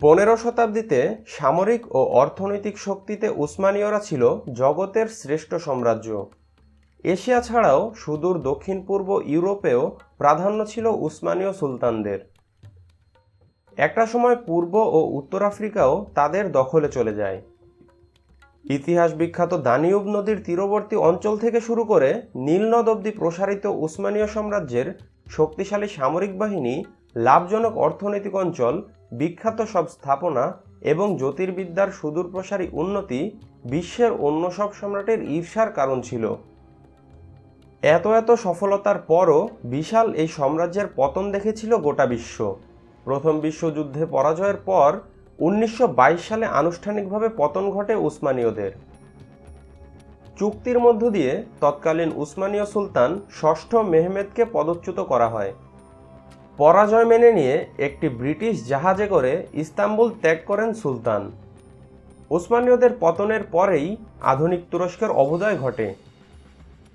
পনেরো শতাব্দীতে সামরিক ও অর্থনৈতিক শক্তিতে উসমানীয়রা ছিল জগতের শ্রেষ্ঠ সাম্রাজ্য। এশিয়া ছাড়াও সুদূর দক্ষিণ পূর্ব ইউরোপেও প্রাধান্য ছিল উসমানীয় সুলতানদের। একটা সময় পূর্ব ও উত্তর আফ্রিকাও তাদের দখলে চলে যায়। ইতিহাস বিখ্যাত দানিউব নদীর তীরবর্তী অঞ্চল থেকে শুরু করে নীল নদ অব্দি প্রসারিত উসমানীয় সাম্রাজ্যের শক্তিশালী সামরিক বাহিনী লাভজনক অর্থনৈতিক অঞ্চল বিখ্যাত সব স্থাপনা এবং জ্যোতির্বিদ্যার সুদূরপ্রসারী উন্নতি বিশ্বের অন্য সব সম্রাটের ঈর্ষার কারণ ছিল। এত এত সফলতার পরও বিশাল এই সাম্রাজ্যের পতন দেখেছিল গোটা বিশ্ব। প্রথম বিশ্বযুদ্ধে পরাজয়ের পর উনিশশো বাইশ সালে আনুষ্ঠানিকভাবে পতন ঘটে উসমানীয়দের। চুক্তির মধ্য দিয়ে তৎকালীন উসমানীয় সুলতান ষষ্ঠ মেহমেদকে পদচ্যুত করা হয়। পরাজয় মেনে নিয়ে একটি ব্রিটিশ জাহাজে করে ইস্তাম্বুল ত্যাগ করেন সুলতান। উসমানীয়দের পতনের পরেই আধুনিক তুরস্কের অভ্যুদয় ঘটে।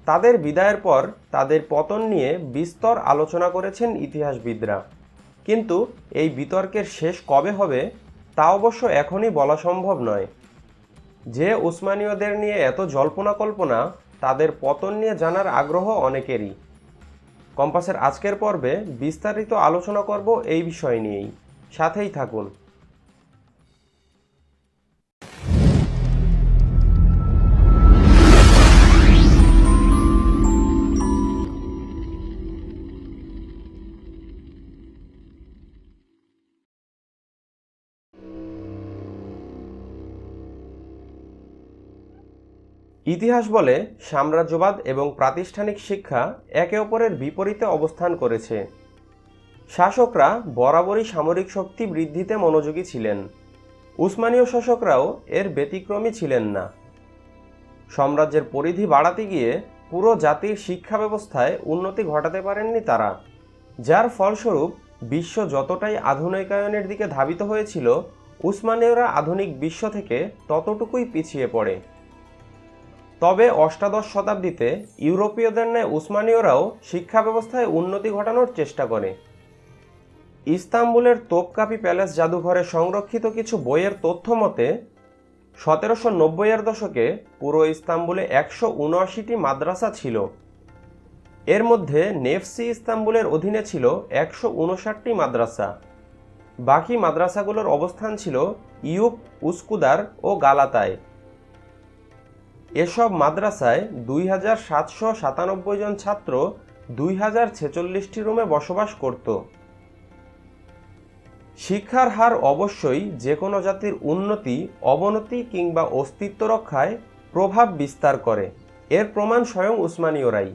তাদের বিদায়ের পর তাদের পতন নিয়ে বিস্তর আলোচনা করেছেন ইতিহাসবিদরা। কিন্তু এই বিতর্কের শেষ কবে হবে, তা অবশ্য এখনই বলা সম্ভব নয়। যে উসমানীয়দের নিয়ে এত জল্পনা কল্পনা, তাদের পতন নিয়ে জানার আগ্রহ অনেকেরই। কম্পাসের আজকের পর্বে বিস্তারিত আলোচনা করব এই বিষয় নিয়েই। সাথেই থাকুন। ইতিহাস বলে সাম্রাজ্যবাদ এবং প্রাতিষ্ঠানিক শিক্ষা একে অপরের বিপরীতে অবস্থান করেছে। শাসকরা বরাবরই সামরিক শক্তি বৃদ্ধিতে মনোযোগী ছিলেন। উসমানীয় শাসকরাও এর ব্যতিক্রমী ছিলেন না। সাম্রাজ্যের পরিধি বাড়াতে গিয়ে পুরো জাতির শিক্ষা ব্যবস্থায় উন্নতি ঘটাতে পারেননি তারা, যার ফলস্বরূপ বিশ্ব যতটাই আধুনিকায়নের দিকে ধাবিত হয়েছিল, উসমানীয়রা আধুনিক বিশ্ব থেকে ততটুকুই পিছিয়ে পড়ে। তবে অষ্টাদশ শতাব্দীতে ইউরোপীয়দের ন্যায় উসমানীয়রাও শিক্ষা ব্যবস্থায় উন্নতি ঘটানোর চেষ্টা করে। ইস্তাম্বুলের তোপকাপি প্যালেস জাদুঘরে সংরক্ষিত কিছু বইয়ের তথ্য মতে, সতেরোশো নব্বইয়ের দশকে পুরো ইস্তাম্বুলে একশো উনআশিটি মাদ্রাসা ছিল। এর মধ্যে নেফসি ইস্তাম্বুলের অধীনে ছিল একশো উনষাটটি মাদ্রাসা। বাকি মাদ্রাসাগুলোর অবস্থান ছিল ইউপ উস্কুদার ও গালাতায়। এসব মাদ্রাসায় দুই হাজার সাতশো সাতানব্বই জন ছাত্র দুই হাজার ছেচল্লিশটি রুমে বসবাস করত। শিক্ষার হার অবশ্যই যে কোনো জাতির উন্নতি, অবনতি কিংবা অস্তিত্ব রক্ষায় প্রভাব বিস্তার করে, এর প্রমাণ স্বয়ং উসমানীয়রাই।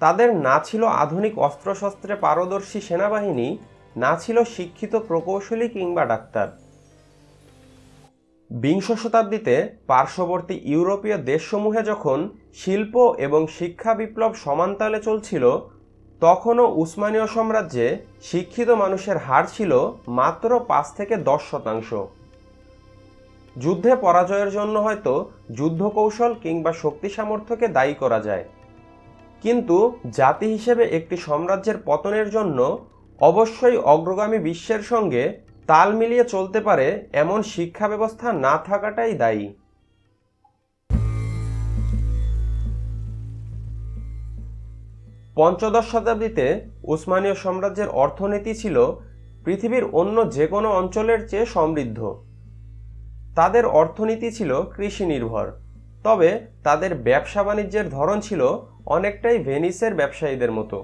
তাদের না ছিল আধুনিক অস্ত্রশস্ত্রে পারদর্শী সেনাবাহিনী, না ছিল শিক্ষিত প্রকৌশলী কিংবা ডাক্তার। বিংশ শতাব্দীতে পার্শ্ববর্তী ইউরোপীয় দেশসমূহে যখন শিল্প এবং শিক্ষা বিপ্লব সমানতালে চলছিল, তখনও উসমানীয় সাম্রাজ্যে শিক্ষিত মানুষের হার ছিল মাত্র পাঁচ থেকে দশ শতাংশ। যুদ্ধে পরাজয়ের জন্য হয়তো যুদ্ধ কৌশল কিংবা শক্তি সামর্থ্যকে দায়ী করা যায়। কিন্তু জাতি হিসেবে একটি সাম্রাজ্যের পতনের জন্য অবশ্যই অগ্রগামী বিশ্বের সঙ্গে তাল মিলিয়ে চলতে পারে এমন শিক্ষা ব্যবস্থা না থাকাটাই দায়ী। পঞ্চদশ শতাব্দীতে উসমানীয় সাম্রাজ্যের অর্থনীতি ছিল পৃথিবীর অন্য যে কোনো অঞ্চলের চেয়ে সমৃদ্ধ। তাদের অর্থনীতি ছিল কৃষি নির্ভর তবে তাদের ব্যবসা বাণিজ্যের ধরন ছিল অনেকটাই ভেনিসের ব্যবসায়ীদের মতো।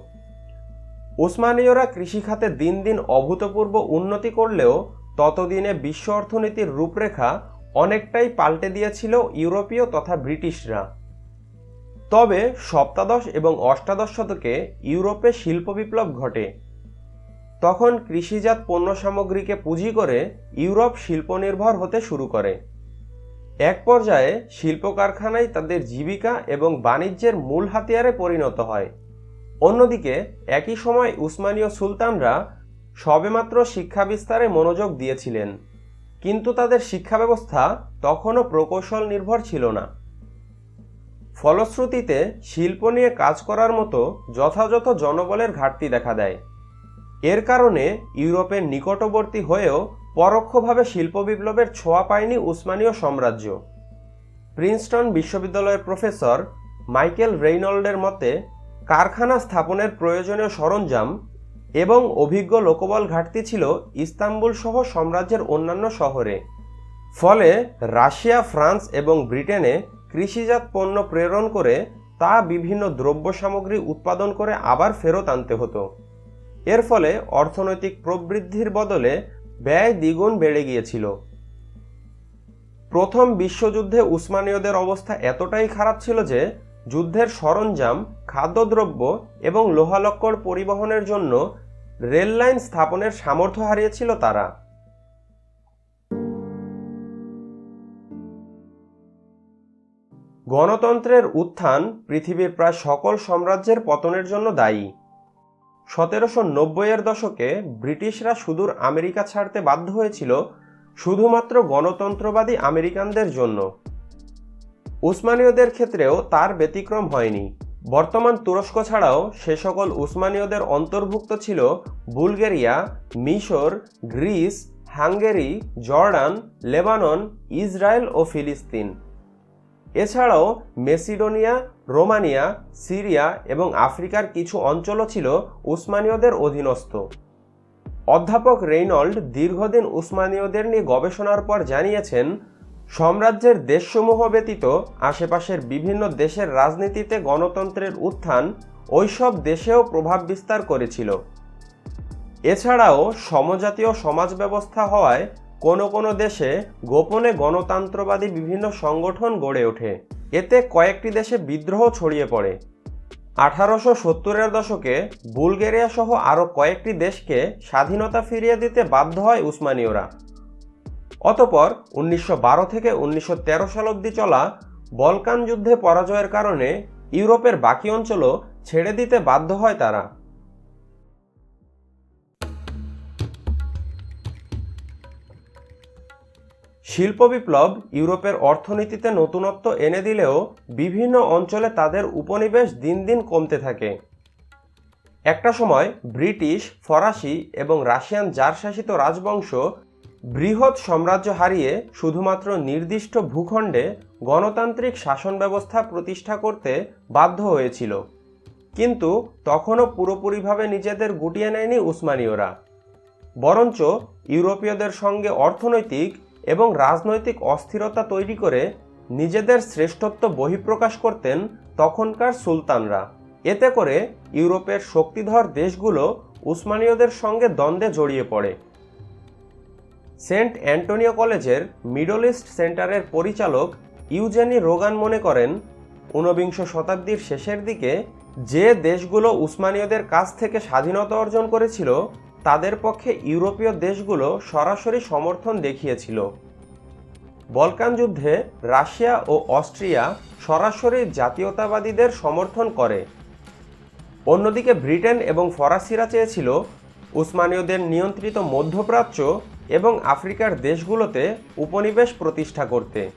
উসমানীয়রা কৃষিখাতে দিন দিন অভূতপূর্ব উন্নতি করলেও ততদিনে বিশ্ব অর্থনীতির রূপরেখা অনেকটাই পাল্টে দিয়েছিল ইউরোপীয় তথা ব্রিটিশরা। তবে সপ্তাদশ এবং অষ্টাদশ শতকে ইউরোপে শিল্প বিপ্লব ঘটে। তখন কৃষিজাত পণ্য সামগ্রীকে পুঁজি করে ইউরোপ শিল্পনির্ভর হতে শুরু করে। এক পর্যায়ে শিল্প কারখানাই তাদের জীবিকা এবং বাণিজ্যের মূল হাতিয়ারে পরিণত হয়। অন্যদিকে, একই সময় উসমানীয় সুলতানরা সবেমাত্র শিক্ষা বিস্তারে মনোযোগ দিয়েছিলেন, কিন্তু তাদের শিক্ষা ব্যবস্থা তখনও প্রকৌশল নির্ভর ছিল না। ফলশ্রুতিতে, শিল্প নিয়ে কাজ করার মতো যথাযথ জনবলের ঘাটতি দেখা দেয়। এর কারণে ইউরোপের নিকটবর্তী হয়েও পরোক্ষভাবে শিল্প বিপ্লবের ছোঁয়া পায়নি উসমানীয় সাম্রাজ্য। প্রিন্সটন বিশ্ববিদ্যালয়ের প্রফেসর মাইকেল রেইনল্ডের মতে কারখানা স্থাপনের প্রয়োজনীয় সরঞ্জাম এবং অভিজ্ঞ লোকবল ঘাটতি ছিল ইস্তাম্বুল সহ সাম্রাজ্যের অন্যান্য শহরে। ফলে রাশিয়া, ফ্রান্স এবং ব্রিটেনে কৃষিজাত পণ্য প্রেরণ করে তা বিভিন্ন দ্রব্য সামগ্রী উৎপাদন করে আবার ফেরত আনতে হতো। এর ফলে অর্থনৈতিক প্রবৃদ্ধির বদলে ব্যয় দ্বিগুণ বেড়ে গিয়েছিল। প্রথম বিশ্বযুদ্ধে উসমানীয়দের অবস্থা এতটাই খারাপ ছিল যে যুদ্ধের সরঞ্জাম, খাদ্যদ্রব্য এবং লোহালক্কর পরিবহনের জন্য রেল লাইন স্থাপনের সামর্থ্য হারিয়েছিল তারা। গণতন্ত্রের উত্থান পৃথিবীর প্রায় সকল সাম্রাজ্যের পতনের জন্য দায়ী। সতেরোশো নব্বইয়ের দশকে ব্রিটিশরা সুদূর আমেরিকা ছাড়তে বাধ্য হয়েছিল শুধুমাত্র গণতন্ত্রবাদী আমেরিকানদের জন্য। উসমানীয়দের ক্ষেত্রেও তার ব্যতিক্রম হয়নি। বর্তমান তুরস্ক ছাড়াও সে সকল উসমানীয়দের অন্তর্ভুক্ত ছিল বুলগেরিয়া, মিশর, Greece, Hungary, Jordan, Lebanon, Israel ও ফিলিস্তিন। এছাড়াও মেসিডোনিয়া, রোমানিয়া, সিরিয়া এবং আফ্রিকার কিছু অঞ্চলও ছিল উসমানীয়দের অধীনস্থ। অধ্যাপক রেইনল্ড দীর্ঘদিন উসমানীয়দের নিয়ে গবেষণার পর জানিয়েছেন সাম্রাজ্যের দেশসমূহ ব্যতীত আশেপাশের বিভিন্ন দেশের রাজনীতিতে গণতন্ত্রের উত্থান ওইসব দেশেও প্রভাব বিস্তার করেছিল। এছাড়াও সমজাতীয় সমাজ ব্যবস্থা হওয়ায় কোনো কোনো দেশে গোপনে গণতন্ত্রবাদী বিভিন্ন সংগঠন গড়ে ওঠে। এতে কয়েকটি দেশে বিদ্রোহ ছড়িয়ে পড়ে। আঠারোশো সত্তরের দশকে বুলগেরিয়া সহ আরও কয়েকটি দেশকে স্বাধীনতা ফিরিয়ে দিতে বাধ্য হয় উসমানীয়রা। অতপর উনিশশো বারো থেকে উনিশশো তেরো সাল অবধি চলা বলকান যুদ্ধে পরাজয়ের কারণে ইউরোপের বাকি অঞ্চলও ছেড়ে দিতে বাধ্য হয় তারা। শিল্প বিপ্লব ইউরোপের অর্থনীতিতে নতুনত্ব এনে দিলেও বিভিন্ন অঞ্চলে তাদের উপনিবেশ দিন দিন কমতে থাকে। একটা সময় ব্রিটিশ, ফরাসি এবং রাশিয়ান জার শাসিত রাজবংশ বৃহৎ সাম্রাজ্য হারিয়ে শুধুমাত্র নির্দিষ্ট ভূখণ্ডে গণতান্ত্রিক শাসন ব্যবস্থা প্রতিষ্ঠা করতে বাধ্য হয়েছিল। কিন্তু তখনও পুরোপুরিভাবে নিজেদের গুটিয়ে নেয়নি উসমানীয়রা। বরঞ্চ ইউরোপীয়দের সঙ্গে অর্থনৈতিক এবং রাজনৈতিক অস্থিরতা তৈরি করে নিজেদের শ্রেষ্ঠত্ব বহিঃপ্রকাশ করতেন তখনকার সুলতানরা। এতে করে ইউরোপের শক্তিধর দেশগুলো উসমানীয়দের সঙ্গে দ্বন্দ্বে জড়িয়ে পড়ে। সেন্ট অ্যান্টোনিও কলেজের মিডল ইস্ট সেন্টারের পরিচালক ইউজেনি রোগান মনে করেন, ঊনবিংশ শতাব্দীর শেষের দিকে যে দেশগুলো উসমানীয়দের কাছ থেকে স্বাধীনতা অর্জন করেছিল, তাদের পক্ষে ইউরোপীয় দেশগুলো সরাসরি সমর্থন দেখিয়েছিল। বলকান যুদ্ধে রাশিয়া ও অস্ট্রিয়া সরাসরি জাতীয়তাবাদীদের সমর্থন করে। অন্যদিকে ব্রিটেন এবং ফরাসিরা চেয়েছিল, উসমানীয়দের নিয়ন্ত্রিত মধ্যপ্রাচ্য এবং আফ্রিকার দেশগুলোতে উপনিবেশ প্রতিষ্ঠা করতে।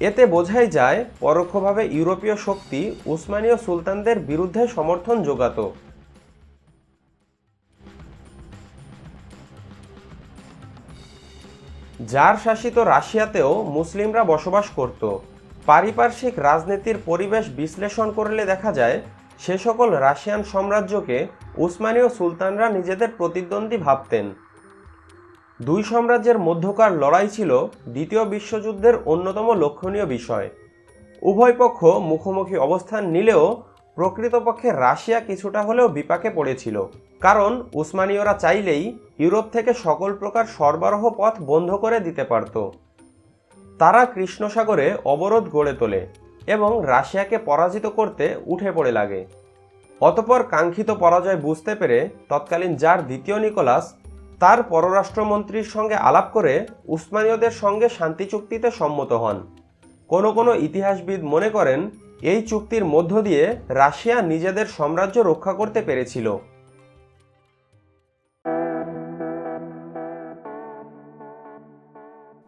এতে বোঝাই যায়, পরোক্ষভাবে ইউরোপীয় শক্তি উসমানীয় সুলতানদের বিরুদ্ধে সমর্থন যোগাত। যার শাসিত রাশিয়াতেও মুসলিমরা বসবাস করত। পারিপার্শ্বিক রাজনীতির পরিবেশ বিশ্লেষণ করলে দেখা যায়, সে সকল রাশিয়ান সাম্রাজ্যকে উসমানীয় সুলতানরা নিজেদের প্রতিদ্বন্দ্বী ভাবতেন। দুই সাম্রাজ্যের মধ্যকার লড়াই ছিল দ্বিতীয় বিশ্বযুদ্ধের অন্যতম লক্ষণীয় বিষয়। উভয় পক্ষ মুখোমুখি অবস্থান নিলেও প্রকৃতপক্ষে রাশিয়া কিছুটা হলেও বিপাকে পড়েছিল। কারণ উসমানীয়রা চাইলেই ইউরোপ থেকে সকল প্রকার সরবরাহ পথ বন্ধ করে দিতে পারত। তারা কৃষ্ণসাগরে অবরোধ গড়ে তোলে এবং রাশিয়াকে পরাজিত করতে উঠে পড়ে লাগে। অতপর কাঙ্ক্ষিত পরাজয় বুঝতে পেরে তৎকালীন যার দ্বিতীয় নিকোলাস তার পররাষ্ট্রমন্ত্রীর সঙ্গে আলাপ করে উসমানীয়দের সঙ্গে শান্তি চুক্তিতে সম্মত হন। কোনো কোনো ইতিহাসবিদ মনে করেন, এই চুক্তির মধ্য দিয়ে রাশিয়া নিজেদের সাম্রাজ্য রক্ষা করতে পেরেছিল।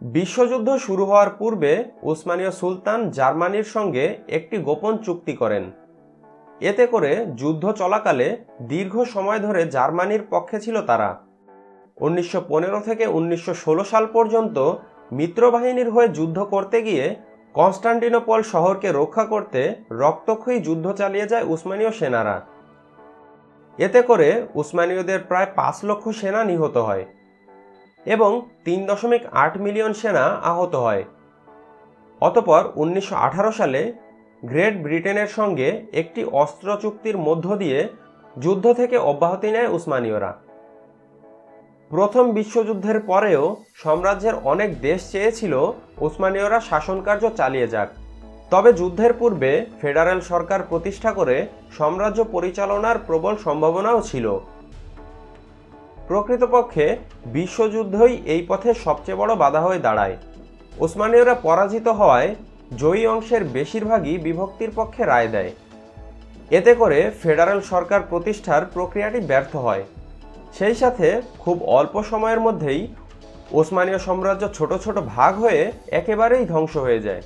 বিশ্বযুদ্ধ শুরু হওয়ার পূর্বে উসমানীয় সুলতান জার্মানির সঙ্গে একটি গোপন চুক্তি করেন। এতে করে যুদ্ধ চলাকালে দীর্ঘ সময় ধরে জার্মানির পক্ষে ছিল তারা। উনিশশো পনেরো থেকে উনিশশো ষোলো সাল পর্যন্ত মিত্রবাহিনীর হয়ে যুদ্ধ করতে গিয়ে কনস্টান্টিনোপল শহরকে রক্ষা করতে রক্তক্ষয়ী যুদ্ধ চালিয়ে যায় উসমানীয় সেনারা। এতে করে উসমানীয়দের প্রায় পাঁচ লক্ষ সেনা নিহত হয় এবং তিন দশমিক আট মিলিয়ন সেনা আহত হয়। অতপর উনিশশো আঠারো সালে গ্রেট ব্রিটেনের সঙ্গে একটি অস্ত্র চুক্তির মধ্য দিয়ে যুদ্ধ থেকে অব্যাহতি নেয় উসমানীয়রা। প্রথম বিশ্বযুদ্ধের পরেও সাম্রাজ্যের অনেক দেশ চেয়েছিল উসমানীয়রা শাসনকার্য চালিয়ে যাক। তবে যুদ্ধের পূর্বে ফেডারেল সরকার প্রতিষ্ঠা করে সাম্রাজ্য পরিচালনার প্রবল সম্ভাবনাও ছিল। প্রকৃতপক্ষে বিশ্বযুদ্ধই এই পথে সবচেয়ে বড় বাধা হয়ে দাঁড়ায়। ওসমানীয়রা পরাজিত হওয়ায় জয়ী অংশের বেশিরভাগই বিভক্তির পক্ষে রায় দেয়। এতে করে ফেডারেল সরকার প্রতিষ্ঠার প্রক্রিয়াটি ব্যর্থ হয়। সেই সাথে খুব অল্প সময়ের মধ্যেই ওসমানীয় সাম্রাজ্য ছোট ছোট ভাগ হয়ে একেবারেই ধ্বংস হয়ে যায়।